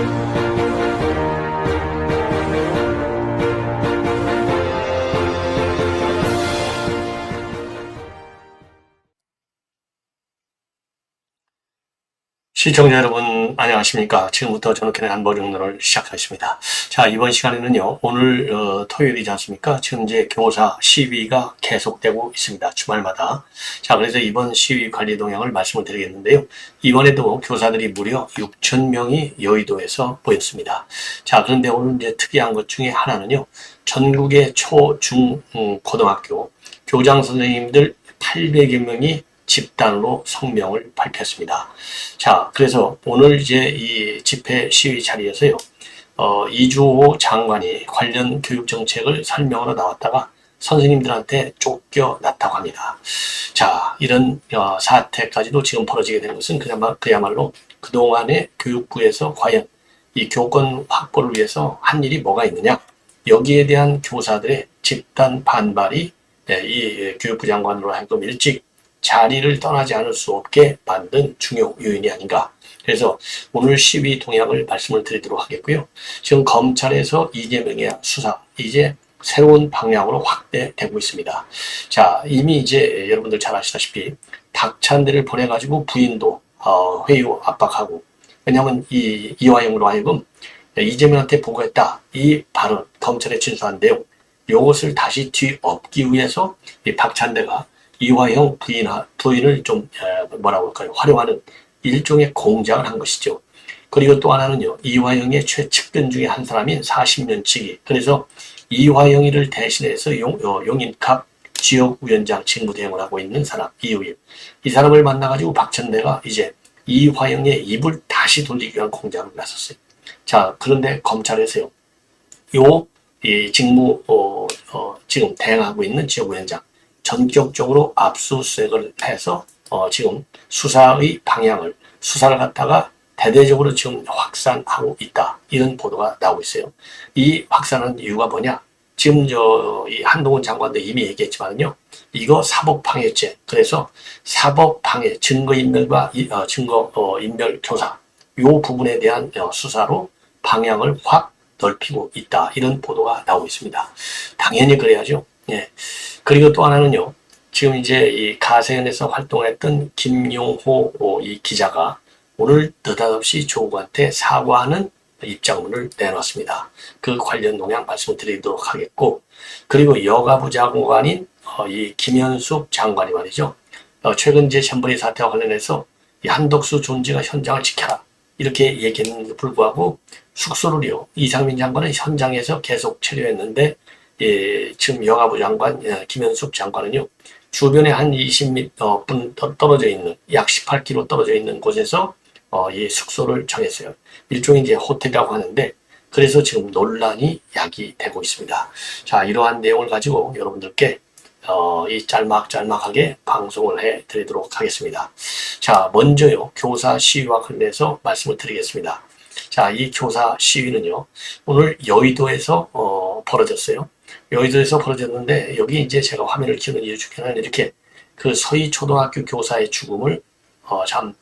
Thank you. 시청자 여러분 안녕하십니까? 지금부터 저녁에 한보정론을 시작하겠습니다. 자 이번 시간에는요 오늘 어, 토요일이지 않습니까? 지금 이제 교사 시위가 계속되고 있습니다 주말마다. 자 그래서 이번 시위 관리 동향을 말씀을 드리겠는데요. 이번에도 교사들이 무려 6천 명이 여의도에서 보였습니다. 자 그런데 오늘 이제 특이한 것 중에 하나는요 전국의 초, 중, 음, 고등학교 교장 선생님들 800여 명이 집단으로 성명을 발표했습니다. 자, 그래서 오늘 이제 이 집회 시위 자리에서요, 어, 이주호 장관이 관련 교육 정책을 설명하러 나왔다가 선생님들한테 쫓겨났다고 합니다. 자, 이런 어, 사태까지도 지금 벌어지게 된 것은 그야말로, 그야말로 그동안의 교육부에서 과연 이 교권 확보를 위해서 한 일이 뭐가 있느냐, 여기에 대한 교사들의 집단 반발이 예, 이 교육부 장관으로 하여금 일찍 자리를 떠나지 않을 수 없게 만든 중요 요인이 아닌가. 그래서 오늘 시위 동향을 말씀을 드리도록 하겠고요. 지금 검찰에서 이재명의 수사 이제 새로운 방향으로 확대되고 있습니다. 자, 이미 이제 여러분들 잘 아시다시피 닥찬대를 보내가지고 부인도 어, 회유 압박하고 왜냐하면 이 이화영으로 하여금 이재명한테 보고했다 이 발언 검찰에 진술한 내용 이것을 다시 뒤엎기 위해서 이 박찬대가 이화영 부인, 부인을 좀, 뭐라고 할까요? 활용하는 일종의 공작을 한 것이죠. 그리고 또 하나는요, 이화영의 최측근 중에 한 사람인 40년치기. 그래서 이화영이를 대신해서 용, 어, 용인갑 지역위원장 직무대행을 하고 있는 사람, 이우임. 이 사람을 만나가지고 박천대가 이제 이화영의 입을 다시 돌리기 위한 공작을 나섰어요. 자, 그런데 검찰에서요, 요, 이 직무, 어, 어, 지금 대행하고 있는 지역위원장, 전격적으로 압수수색을 해서 어, 지금 수사의 방향을 수사를 갖다가 대대적으로 지금 확산하고 있다 이런 보도가 나오고 있어요. 이 확산한 이유가 뭐냐? 지금 저 이 한동훈 장관도 이미 얘기했지만요. 이거 사법방해죄 그래서 사법방해 증거인멸과 어, 증거 어, 인멸 교사 요 부분에 대한 어, 수사로 방향을 확 넓히고 있다 이런 보도가 나오고 있습니다. 당연히 그래야죠. 예. 그리고 또 하나는요. 지금 이제 이 가세연에서 활동했던 김용호 이 기자가 오늘 느닷없이 조국한테 사과하는 입장문을 내놨습니다. 그 관련 동향 말씀드리도록 하겠고 그리고 여가부 장관인 어, 이 김현숙 장관이 말이죠. 어, 최근 제 챈버리 사태와 관련해서 이 한덕수 존재가 현장을 지켜라 이렇게 얘기했는데 불구하고 숙소를요 이상민 장관은 현장에서 계속 체류했는데 예, 지금 여가부 장관 예, 김현숙 장관은요 주변에 한 20분 어, 떨어져 있는 약 18km 떨어져 있는 곳에서 어, 이 숙소를 정했어요. 일종의 이제 호텔이라고 하는데 그래서 지금 논란이 야기 되고 있습니다. 자 이러한 내용을 가지고 여러분들께 어, 이 짤막짤막하게 방송을 해 드리도록 하겠습니다. 자 먼저요 교사 시위와 관련해서 말씀을 드리겠습니다. 자 이 교사 시위는요 오늘 여의도에서 어, 벌어졌어요. 여의도에서 벌어졌는데 여기 이제 제가 화면을 키우는 이유 중에 하나는 이렇게 그 서희 초등학교 교사의 죽음을 어, 참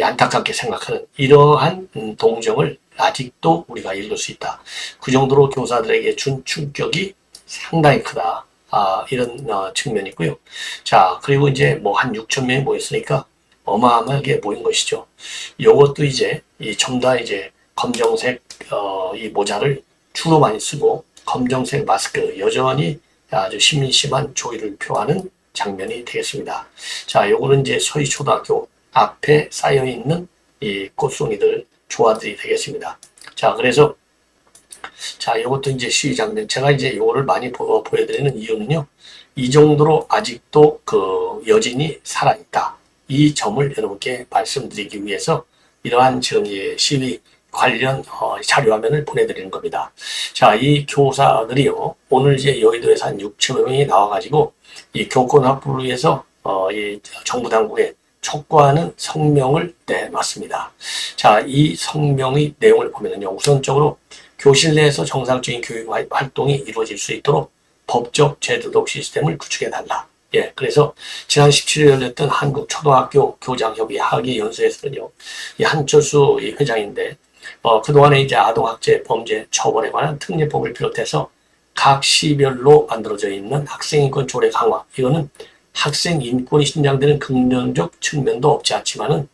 안타깝게 생각하는 이러한 음, 동정을 아직도 우리가 읽을 수 있다. 그 정도로 교사들에게 준 충격이 상당히 크다. 아, 이런 어, 측면이 있고요. 자, 그리고 이제 뭐 한 6천 명이 모였으니까 어마어마하게 모인 것이죠. 요것도 이제 이 전부 다 이제 검정색 어, 이 모자를 주로 많이 쓰고 검정색 마스크 여전히 아주 심심한 조의를 표하는 장면이 되겠습니다. 자, 요거는 이제 서희 초등학교 앞에 쌓여 있는 이 꽃송이들 조화들이 되겠습니다. 자, 그래서 자, 이것도 이제 시위 장면. 제가 이제 요거를 많이 보, 보여드리는 이유는요. 이 정도로 아직도 그 여진이 살아있다. 이 점을 여러분께 말씀드리기 위해서 이러한 지금 시위 관련 어, 자료화면을 보내드리는 겁니다. 자, 이 교사들이요, 오늘 이제 여의도에서 한 6천 명이 나와가지고 이 교권 확보를 위해서 어, 이 정부 당국에 촉구하는 성명을 내놨습니다. 자, 이 성명의 내용을 보면요, 우선적으로 교실 내에서 정상적인 교육 활동이 이루어질 수 있도록 법적 제도적 시스템을 구축해달라. 예, 그래서 지난 17일 열렸던 한국 초등학교 교장협의 하기 연수에서는요, 이 한철수 이 회장인데 어, 그동안에 이제 아동학대 범죄 처벌에 관한 특례법을 비롯해서 각 시별로 만들어져 있는 학생인권 조례 강화. 이거는 학생 인권이 신장되는 긍정적 측면도 없지 않지만은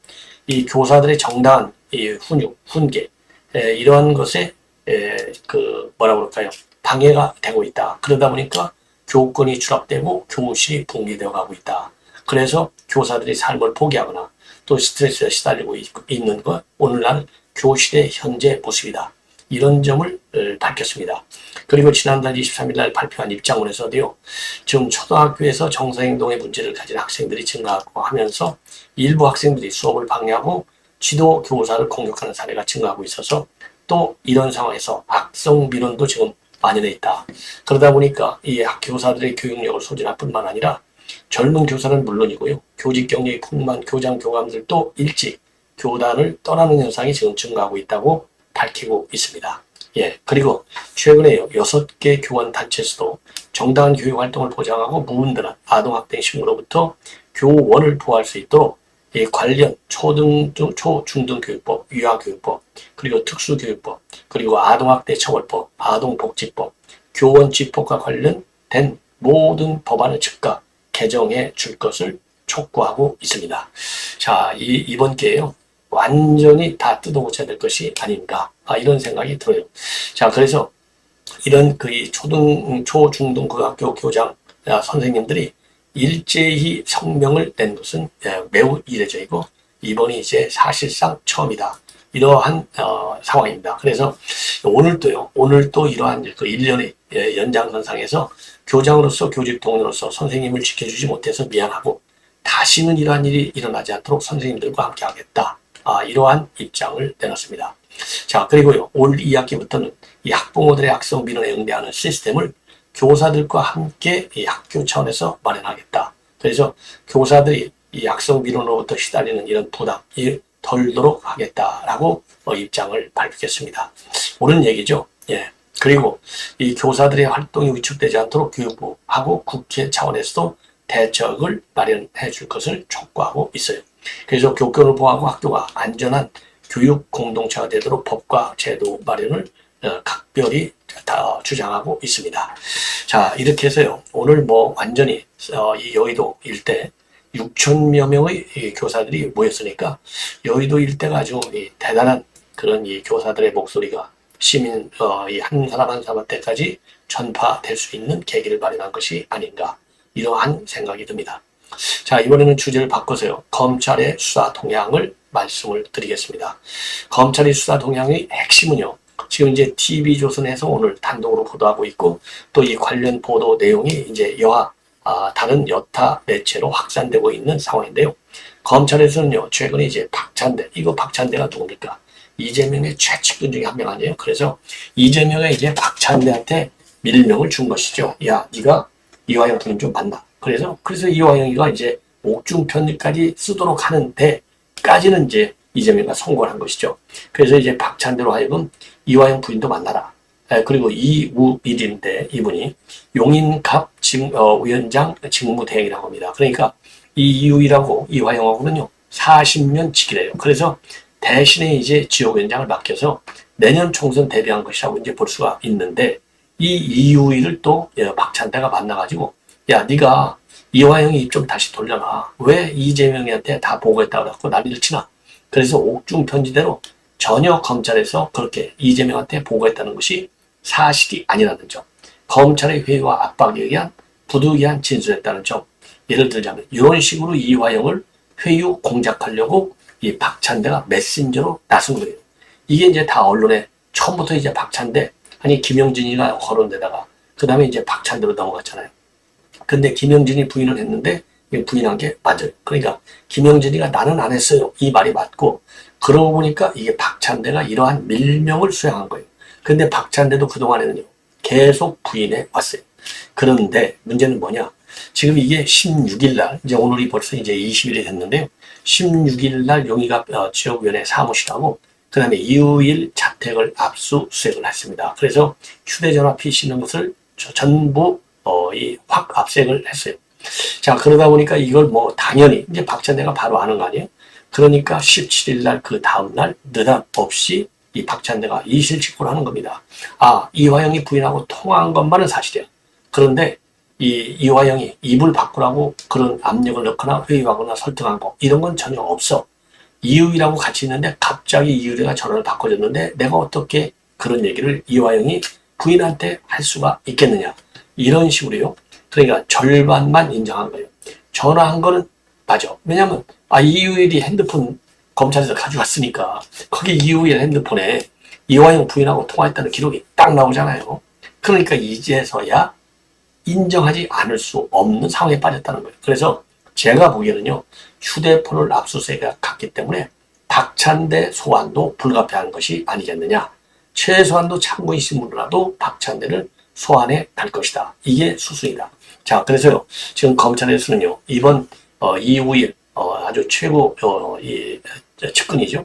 이 교사들의 정당한 이 훈육, 훈계, 에, 이러한 것에 에, 그 뭐라 그럴까요? 방해가 되고 있다. 그러다 보니까 교권이 추락되고 교실이 붕괴되어 가고 있다. 그래서 교사들이 삶을 포기하거나 또 스트레스에 시달리고 있- 있는 것 오늘날 교실의 현재 모습이다. 이런 점을 어, 밝혔습니다. 그리고 지난달 23일 날 발표한 입장문에서도요. 지금 초등학교에서 정서행동의 문제를 가진 학생들이 증가하고 하면서 일부 학생들이 수업을 방해하고 지도 교사를 공격하는 사례가 증가하고 있어서 또 이런 상황에서 악성 민원도 지금 만연해 있다. 그러다 보니까 이 학- 교사들의 교육력을 소진할 뿐만 아니라 젊은 교사는 물론이고요. 교직 경력이 풍부한 교장 교감들도 일찍 교단을 떠나는 현상이 지금 증가하고 있다고 밝히고 있습니다. 예, 그리고 최근에요 여섯 개 교원 단체에서도 정당한 교육 활동을 보장하고 무분별한 아동학대 신고로부터 교원을 보호할 수 있도록 이 관련 초등, 중- 초, 중등 교육법, 유아교육법, 그리고 특수교육법, 그리고 아동학대 처벌법, 아동복지법, 교원 집법과 관련된 모든 법안을 즉각 개정해 줄 것을 촉구하고 있습니다. 자, 이, 이번 기회에요. 완전히 다 뜯어고쳐야 될 것이 아닌가. 아, 이런 생각이 들어요. 자, 그래서 이런 그이 초등, 초, 중등 고등학교 교장, 아, 선생님들이 일제히 성명을 낸 것은 예, 매우 이례적이고 이번이 이제 사실상 처음이다. 이러한 어, 상황입니다. 그래서 오늘도요, 오늘 또 이러한 그 1년의 예, 연장선상에서 교장으로서 교직 동료로서 선생님을 지켜주지 못해서 미안하고 다시는 이러한 일이 일어나지 않도록 선생님들과 함께 하겠다. 아, 이러한 입장을 내놨습니다. 자, 그리고요, 올 2학기부터는 이 학부모들의 악성 민원에 응대하는 시스템을 교사들과 함께 이 학교 차원에서 마련하겠다. 그래서 교사들이 이 악성 민원으로부터 시달리는 이런 부담이 덜도록 하겠다라고 어, 입장을 밝혔습니다. 옳은 얘기죠. 예. 그리고 이 교사들의 활동이 위축되지 않도록 교육부하고 국회 차원에서도 대책을 마련해 줄 것을 촉구하고 있어요. 그래서 교권을 보호하고 학교가 안전한 교육 공동체가 되도록 법과 제도 마련을 어, 각별히 다 주장하고 있습니다. 자, 이렇게 해서요. 오늘 뭐 완전히 어, 이 여의도 일대 6천여 명의 이 교사들이 모였으니까 여의도 일대가 아주 이 대단한 그런 이 교사들의 목소리가 시민 어, 이한 사람 한 사람한테까지 전파될 수 있는 계기를 마련한 것이 아닌가 이러한 생각이 듭니다. 자, 이번에는 주제를 바꿔서요. 검찰의 수사 동향을 말씀을 드리겠습니다. 검찰의 수사 동향의 핵심은요. 지금 이제 TV조선에서 오늘 단독으로 보도하고 있고 또 이 관련 보도 내용이 이제 여하 아, 다른 여타 매체로 확산되고 있는 상황인데요. 검찰에서는요, 최근에 이제 박찬대, 이거 박찬대가 누굽니까? 이재명의 최측근 중에 한 명 아니에요? 그래서 이재명이 이제 박찬대한테 밀명을 준 것이죠. 야, 네가 이화영 부인 좀 만나. 그래서, 그래서 이화영이가 이제 옥중 편지까지 쓰도록 하는데 까지는 이제 이재명이 성공을 한 것이죠. 그래서 이제 박찬대로 하여금 이화영 부인도 만나라. 에, 그리고 이우일인데 이분이 용인갑 직, 어, 위원장 직무대행이라고 합니다. 그러니까 이 이우일하고 이화영하고는요 40년 지기래요. 그래서 대신에 이제 지역위원장을 맡겨서 내년 총선 대비한 것이라고 이제 볼 수가 있는데 이 이우일을 또 예, 박찬대가 만나가지고 야 네가 이화영이 입 좀 다시 돌려놔. 왜 이재명이한테 다 보고했다고 그래갖고 난리를 치나. 그래서 옥중 편지대로 전혀 검찰에서 그렇게 이재명한테 보고했다는 것이 사실이 아니라는 점. 검찰의 회의와 압박에 의한 부득이한 진술했다는 점. 예를 들자면 이런 식으로 이화영을 회유 공작하려고 이 박찬대가 메신저로 나선 거예요. 이게 이제 다 언론에 처음부터 이제 박찬대 아니 김영진이가 거론되다가 그 다음에 이제 박찬대로 넘어갔잖아요. 근데 김영진이 부인을 했는데 부인한 게 맞아요. 그러니까 김영진이가 나는 안 했어요. 이 말이 맞고 그러고 보니까 이게 박찬대가 이러한 밀명을 수행한 거예요. 근데 박찬대도 그동안에는요. 계속 부인해 왔어요. 그런데 문제는 뭐냐? 지금 이게 16일 날, 이제 오늘이 벌써 이제 20일이 됐는데요. 16일 날 용의갑 어, 지역위원회 사무실하고 그 다음에 2일 자택을 압수수색을 했습니다. 그래서 휴대전화 PC 있는 것을 저- 전부 어, 이확 압색을 했어요. 자, 그러다 보니까 이걸 뭐 당연히 이제 박찬대가 바로 아는 거 아니에요? 그러니까 17일 날 그 다음 날 느닷없이 이 박찬대가 이실직고를 하는 겁니다. 아, 이화영이 부인하고 통화한 것만은 사실이야. 그런데 이 이화영이 입을 바꾸라고 그런 압력을 넣거나 회유하거나 설득한 거 이런 건 전혀 없어. 이유이라고 같이 있는데 갑자기 이유리가 전화를 바꿔줬는데 내가 어떻게 그런 얘기를 이화영이 부인한테 할 수가 있겠느냐. 이런 식으로요. 그러니까 절반만 인정한 거예요. 전화한 거는 맞아. 왜냐면 아 이유일이 핸드폰 검찰에서 가져갔으니까 거기 이유일 핸드폰에 이화영 부인하고 통화했다는 기록이 딱 나오잖아요. 그러니까 이제서야 인정하지 않을 수 없는 상황에 빠졌다는 거예요. 그래서 제가 보기에는요, 휴대폰을 압수수색에 갔기 때문에 박찬대 소환도 불가피한 것이 아니겠느냐. 최소한도 참고인 신문으로라도 박찬대를 소환해 갈 것이다. 이게 수순이다. 자, 그래서요, 지금 검찰에서는요, 이번 어, 이후일 어, 아주 최고 어, 이 측근이죠.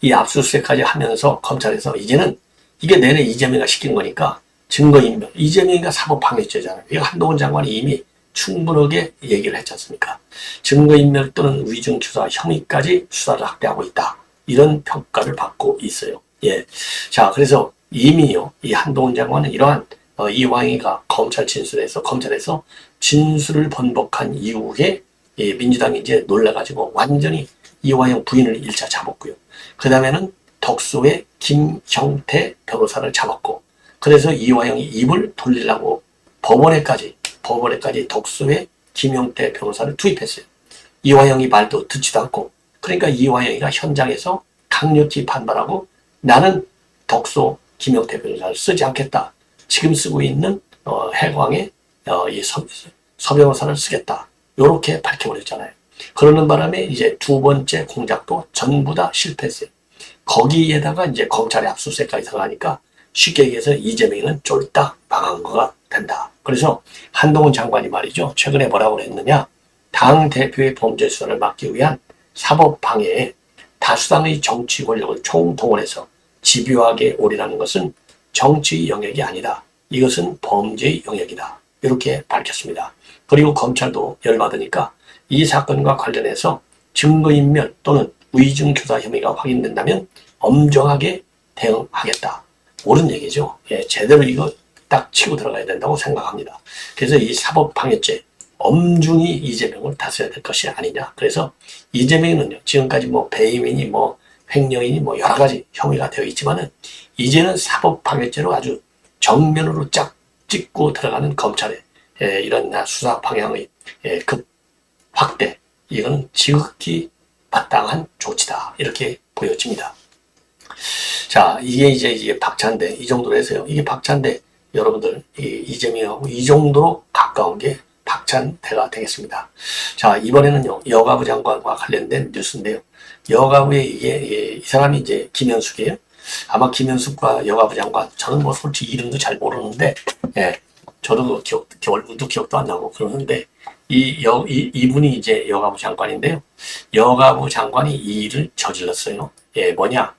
이 압수수색까지 하면서 검찰에서 이제는 이게 내내 이재명이 시킨 거니까 증거인멸. 이재명이가 사법방해죄잖아요. 한동훈 장관이 이미 충분하게 얘기를 했지 않습니까? 증거인멸 또는 위증추사 혐의까지 수사를 확대하고 있다. 이런 평가를 받고 있어요. 예. 자, 그래서 이미요, 이 한동훈 장관은 이러한 어, 이왕이가 검찰 진술에서, 검찰에서 진술을 번복한 이후에 예, 민주당이 이제 놀라가지고 완전히 이화영 부인을 1차 잡았고요. 그 다음에는 덕소의 김형태 변호사를 잡았고, 그래서 이화영이 입을 돌리려고 법원에까지, 법원에까지 덕소의 김형태 변호사를 투입했어요. 이화영이 말도 듣지도 않고, 그러니까 이화영이가 현장에서 강력히 반발하고, 나는 덕소 김형태 변호사를 쓰지 않겠다. 지금 쓰고 있는 어, 해광의 어, 이 서, 서 변호사를 쓰겠다. 이렇게 밝혀버렸잖아요. 그러는 바람에 이제 두 번째 공작도 전부 다 실패했어요. 거기에다가 이제 검찰의 압수수색까지 들어가니까 쉽게 얘기해서 이재명은 쫄딱 망한 거가 된다. 그래서 한동훈 장관이 말이죠. 최근에 뭐라고 그랬느냐. 당 대표의 범죄 수사를 막기 위한 사법 방해에 다수당의 정치 권력을 총동원해서 집요하게 올인하는 것은 정치 영역이 아니다. 이것은 범죄의 영역이다. 이렇게 밝혔습니다. 그리고 검찰도 열받으니까 이 사건과 관련해서 증거인멸 또는 위증교사 혐의가 확인된다면 엄정하게 대응하겠다. 옳은 얘기죠. 예, 제대로 이거 딱 치고 들어가야 된다고 생각합니다. 그래서 이 사법방해죄 엄중히 이재명을 다스려야 될 것이 아니냐. 그래서 이재명은요, 지금까지 뭐 배임이니 뭐 횡령이니 뭐 여러 가지 혐의가 되어 있지만은 이제는 사법방해죄로 아주 정면으로 쫙 찍고 들어가는 검찰의 예, 이런 수사 방향의 예, 급 확대 이건 지극히 마땅한 조치다 이렇게 보여집니다. 자 이게 이제 이게 박찬대 이 정도로 해서요. 이게 박찬대 여러분들 이, 이재명하고 이 정도로 가까운 게 박찬대가 되겠습니다. 자 이번에는요 여가부 장관과 관련된 뉴스인데요. 여가부의 이게 이, 이 사람이 이제 김현숙이에요. 아마 김현숙과 여가부 장관 저는 뭐 솔직히 이름도 잘 모르는데 예, 저도 기억, 얼굴도 기억도 안 나고 그러는데 이, 여, 이, 이분이 이제 여가부 장관인데요. 여가부 장관이 이 일을 저질렀어요. 예, 뭐냐.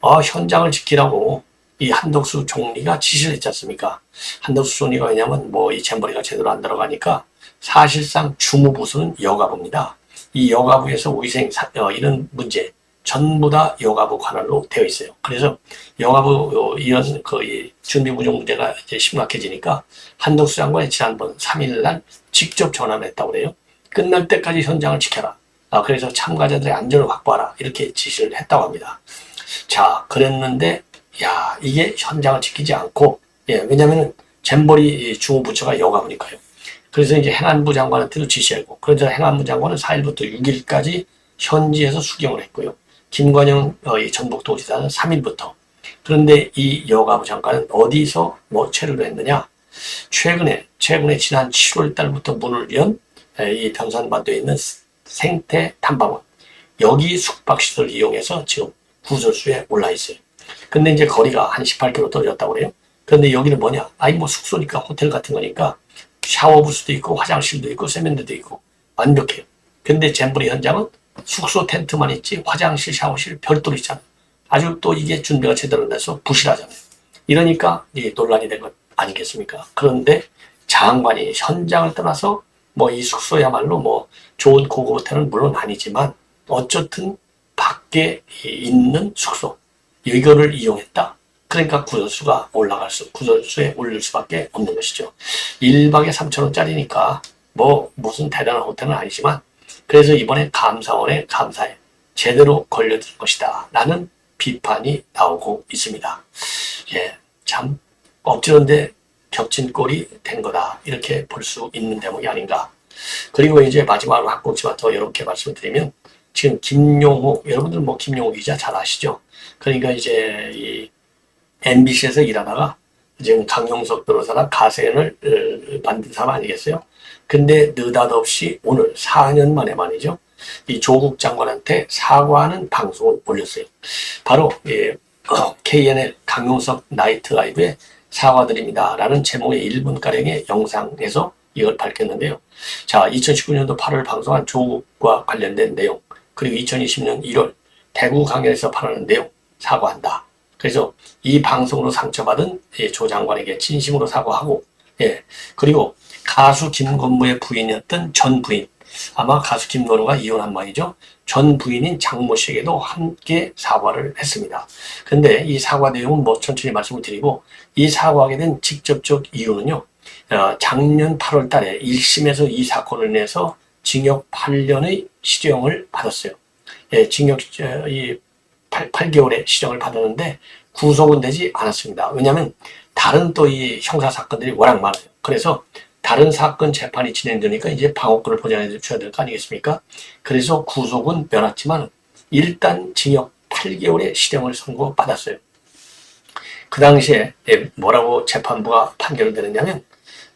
어, 현장을 지키라고 이 한덕수 총리가 지시를 했지 않습니까? 한덕수 총리가 왜냐면 뭐 이 잼버리가 제대로 안 들어가니까 사실상 주무부서는 여가부입니다. 이 여가부에서 위생, 사, 어, 이런 문제, 전부 다 여가부 관할로 되어 있어요. 그래서 여가부 이런 그 준비 부족 문제가 이제 심각해지니까 한덕수 장관이 지난번 3일 날 직접 전화를 했다고 그래요. 끝날 때까지 현장을 지켜라. 아, 그래서 참가자들의 안전을 확보하라. 이렇게 지시를 했다고 합니다. 자, 그랬는데, 야, 이게 현장을 지키지 않고, 예, 왜냐면은 잼버리 중후부처가 여가부니까요. 그래서 이제 행안부 장관한테도 지시했고, 그래서 행안부 장관은 4일부터 6일까지 현지에서 수경을 했고요. 김관영 어, 전북도지사는 3일부터. 그런데 이 여가부 장관은 어디서 뭐 체류를 했느냐? 최근에, 최근에 지난 7월 달부터 문을 연 이 변산반도에 있는 생태 탐방원. 여기 숙박시설 이용해서 지금 구설수에 올라 있어요. 근데 이제 거리가 한 18km 떨어졌다고 그래요. 그런데 여기는 뭐냐? 아니 뭐 숙소니까 호텔 같은 거니까 샤워 부스도 있고 화장실도 있고 세면대도 있고 완벽해요. 근데 잼브리 현장은 숙소 텐트만 있지 화장실, 샤워실 별도로 있잖아요. 아주 또 이게 준비가 제대로 돼서 부실하잖아요. 이러니까 이 논란이 된 것 아니겠습니까? 그런데 장관이 현장을 떠나서 뭐 이 숙소야말로 뭐 좋은 고급 호텔은 물론 아니지만 어쨌든 밖에 있는 숙소 이거를 이용했다. 그러니까 구설수가 올라갈 수, 구설수에 올릴 수밖에 없는 것이죠. 1박에 3천원짜리니까 뭐 무슨 대단한 호텔은 아니지만 그래서 이번에 감사원의 감사에 제대로 걸려들 것이다. 라는 비판이 나오고 있습니다. 예, 참 엎지른데 겹친 꼴이 된 거다. 이렇게 볼 수 있는 대목이 아닌가. 그리고 이제 마지막으로 한 꼭지만 더 이렇게 말씀드리면 지금 김용호 여러분들 뭐 김용호 기자 잘 아시죠? 그러니까 이제 이 MBC에서 일하다가 지금 강용석 변호사가 가세연을 어, 만든 사람 아니겠어요? 근데 느닷없이 오늘 4년 만에 말이죠. 이 조국 장관한테 사과하는 방송을 올렸어요. 바로 예, 어, KNL 강용석 나이트 라이브에 사과드립니다. 라는 제목의 1분가량의 영상에서 이걸 밝혔는데요. 자, 2019년도 8월 방송한 조국과 관련된 내용, 그리고 2020년 1월 대구 강연에서 발언한 내용, 사과한다. 그래서 이 방송으로 상처받은 예, 조 장관에게 진심으로 사과하고, 예, 그리고 가수 김건모의 부인이었던 전 부인, 아마 가수 김건모가 이혼한 말이죠. 전 부인인 장모 씨에게도 함께 사과를 했습니다. 근데 이 사과 내용은 뭐 천천히 말씀을 드리고, 이 사과하게 된 직접적 이유는요, 어, 작년 8월 달에 1심에서 이 사건을 내서 징역 8년의 시정을 받았어요. 예, 징역 어, 이 8, 8개월의 시정을 받았는데 구속은 되지 않았습니다. 왜냐하면 다른 또 이 형사 사건들이 워낙 많아요. 그래서 다른 사건 재판이 진행되니까 이제 방어권을 보장해 줘야 될 거 아니겠습니까? 그래서 구속은 면했지만 일단 징역 8개월의 시정을 선고받았어요. 그 당시에 예, 뭐라고 재판부가 판결을 내렸냐면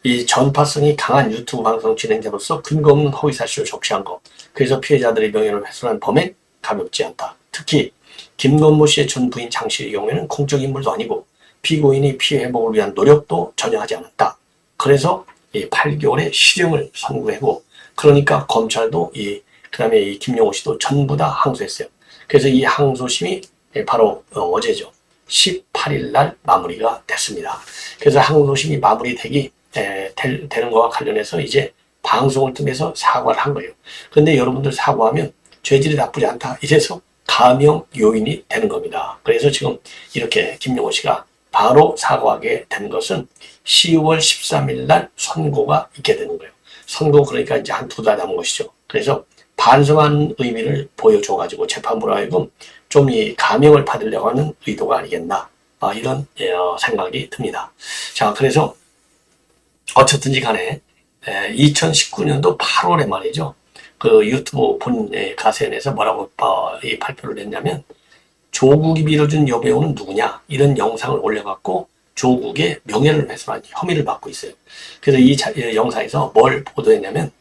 이 전파성이 강한 유튜브 방송 진행자로서 근거 없는 허위 사실을 적시한 것. 그래서 피해자들의 명예를 훼손한 범행 가볍지 않다. 특히 김건모 씨의 전 부인 장 씨의 경우에는 공적 인물도 아니고 피고인이 피해 회복을 위한 노력도 전혀 하지 않았다. 그래서 이 8개월의 실형을 선고하고 그러니까 검찰도 이 그다음에 이 김용호 씨도 전부 다 항소했어요. 그래서 이 항소심이 바로 어제죠. 18일 날 마무리가 됐습니다. 그래서 항소심이 마무리되기 에, 될, 되는 것과 관련해서 이제 방송을 통해서 사과를 한 거예요. 근데 여러분들 사과하면 죄질이 나쁘지 않다. 이래서 감형 요인이 되는 겁니다. 그래서 지금 이렇게 김용호 씨가 바로 사과하게 된 것은 10월 13일 날 선고가 있게 되는 거예요. 선고 그러니까 이제 한 두 달 남은 것이죠. 그래서 반성하는 의미를 보여줘가지고 재판부로 하여금 좀 이 감형을 받으려고 하는 의도가 아니겠나. 아, 이런 예, 어, 생각이 듭니다. 자, 그래서 어쨌든지 간에 2019년도 8월에 말이죠. 그 유튜브 본 가세연에서 뭐라고 발표를 했냐면 조국이 밀어준 여배우는 누구냐 이런 영상을 올려갖고 조국의 명예를 훼손한 혐의를 받고 있어요. 그래서 이 자, 영상에서 뭘 보도했냐면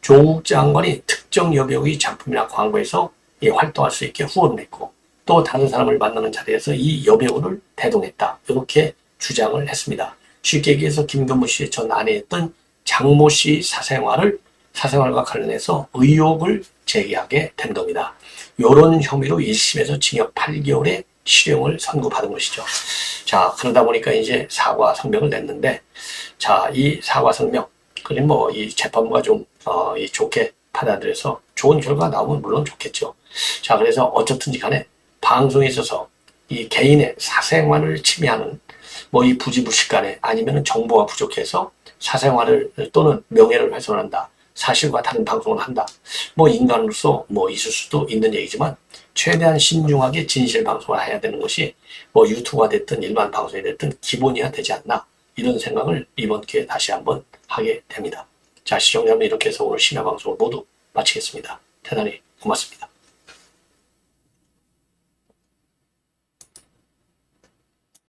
조국 장관이 특정 여배우의 작품이나 광고에서 활동할 수 있게 후원을 했고 또 다른 사람을 만나는 자리에서 이 여배우를 대동했다 이렇게 주장을 했습니다. 쉽게 얘기해서 김건모 씨의 전 아내였던 장모 씨 사생활을 사생활과 관련해서 의혹을 제기하게 된 겁니다. 이런 혐의로 1심에서 징역 8개월의 실형을 선고받은 것이죠. 자, 그러다 보니까 이제 사과 성명을 냈는데, 자, 이 사과 성명, 그리고 뭐, 이 재판부가 좀, 어, 이 좋게 받아들여서 좋은 결과 나오면 물론 좋겠죠. 자, 그래서 어쨌든지 간에 방송에 있어서 이 개인의 사생활을 침해하는 뭐 이 부지불식간에 아니면 정보가 부족해서 사생활을 또는 명예를 훼손한다. 사실과 다른 방송을 한다. 뭐 인간으로서 뭐 있을 수도 있는 얘기지만 최대한 신중하게 진실 방송을 해야 되는 것이 뭐 유튜브가 됐든 일반 방송이 됐든 기본이야 되지 않나 이런 생각을 이번 기회에 다시 한번 하게 됩니다. 자 시청자분 이렇게 해서 오늘 심야 방송을 모두 마치겠습니다. 대단히 고맙습니다.